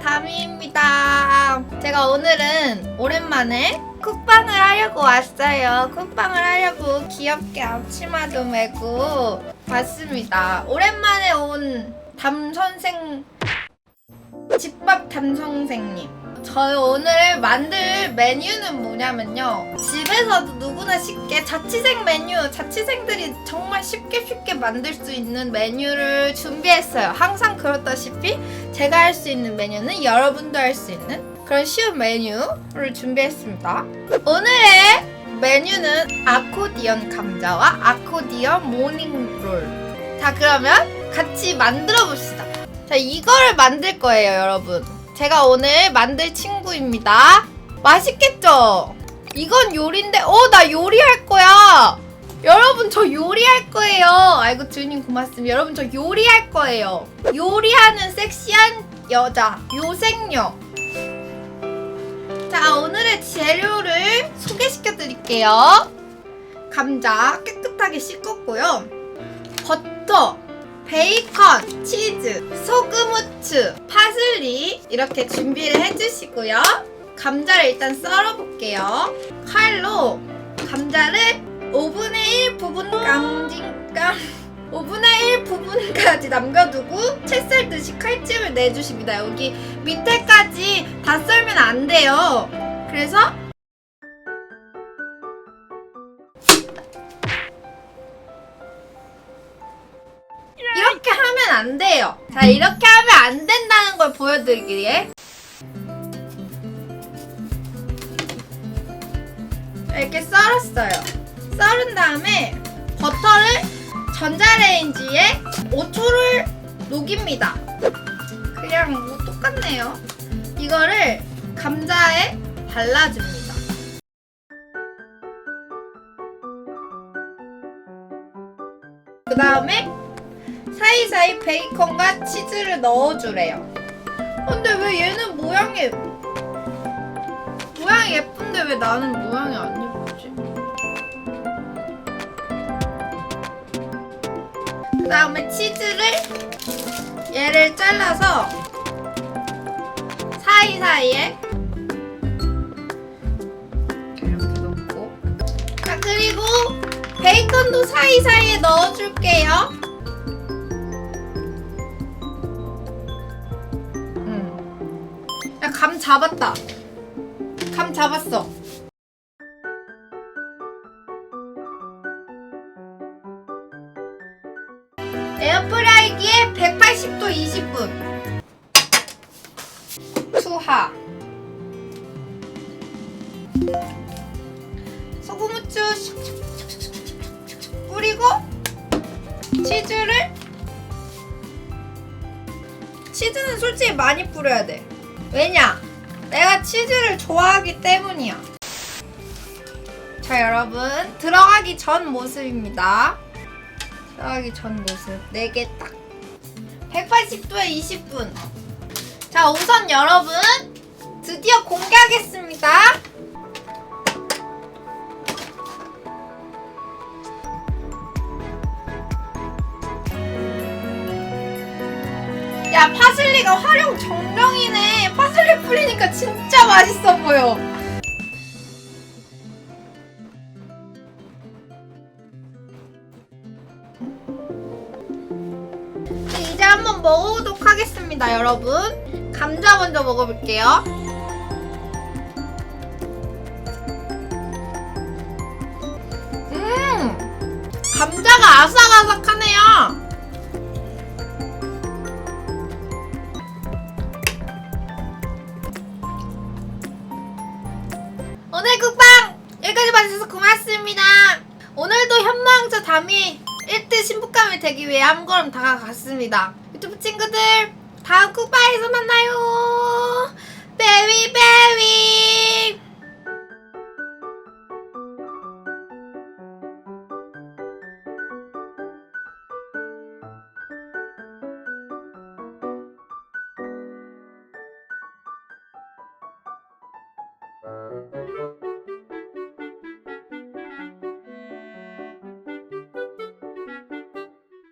다미입니다. 제가 오늘은 오랜만에 쿡방을 하려고 왔어요. 쿡방을 하려고 귀엽게 앞치마도 메고 왔습니다. 오랜만에 온 담선생, 집밥 담선생님. 저희 오늘 만들 메뉴는 뭐냐면요. 집에서도 누구나 쉽게 자취생 메뉴, 자취생들이 정말 쉽게 쉽게 만들 수 있는 메뉴를 준비했어요. 항상 그렇다시피 제가 할 수 있는 메뉴는 여러분도 할 수 있는 그런 쉬운 메뉴를 준비했습니다. 오늘의 메뉴는 아코디언 감자와 아코디언 모닝롤. 자, 그러면 같이 만들어 봅시다. 자, 이거를 만들 거예요, 여러분. 제가 오늘 만들 친구입니다. 맛있겠죠? 이건 요리인데, 어, 나 요리할 거야! 여러분, 저 요리할 거예요! 아이고, 주님 고맙습니다. 여러분, 저 요리할 거예요. 요리하는 섹시한 여자, 요생녀. 자, 오늘의 재료를 소개시켜 드릴게요. 감자 깨끗하게 씻었고요. 버터, 베이컨, 치즈, 소금, 후추, 파슬리 이렇게 준비를 해주시고요. 감자를 일단 썰어볼게요. 칼로 감자를 5분의 1 부분 깜징깜 5분의 1 부분까지 남겨두고 채 썰 듯이 칼집을 내주십니다. 여기 밑에까지 다 썰면 안 돼요. 그래서 이렇게 하면 안 돼요. 자, 이렇게 하면 안 된다는 걸 보여드리기 위해 이렇게 썰었어요. 썰은 다음에 버터를 전자레인지에 5초를 녹입니다. 그냥 뭐 똑같네요. 이거를 감자에 발라줍니다. 그 다음에 사이사이 베이컨과 치즈를 넣어주래요. 근데 왜 얘는 모양이 모양이 예쁜데 왜 나는 모양이 안 예쁘지? 그 다음에 치즈를 얘를 잘라서 사이사이에 자 그리고 베이컨도 사이사이에 넣어줄게요. 음. 야감 잡았다. 감 잡았어 180도 20분. 투하. 소금 후추 뿌리고 치즈를 치즈는 솔직히 많이 뿌려야 돼. 왜냐? 내가 치즈를 좋아하기 때문이야. 자 여러분. 들어가기 전 모습입니다. 들어가기 전 모습. 4개 딱 180도에 20분. 자 우선 여러분 드디어 공개하겠습니다. 야 파슬리가 활용 정령이네. 파슬리 뿌리니까 진짜 맛있어 보여 한번 먹어보도록 하겠습니다, 여러분. 감자 먼저 먹어볼게요. 음, 감자가 아삭아삭하네요. 오늘 국방 여기까지 봐주셔서 고맙습니다. 오늘도 현망자 담이 1등 신부감이 되기 위해 한 걸음 다가갔습니다. 유튜브 친구들 다음 국방에서 만나요.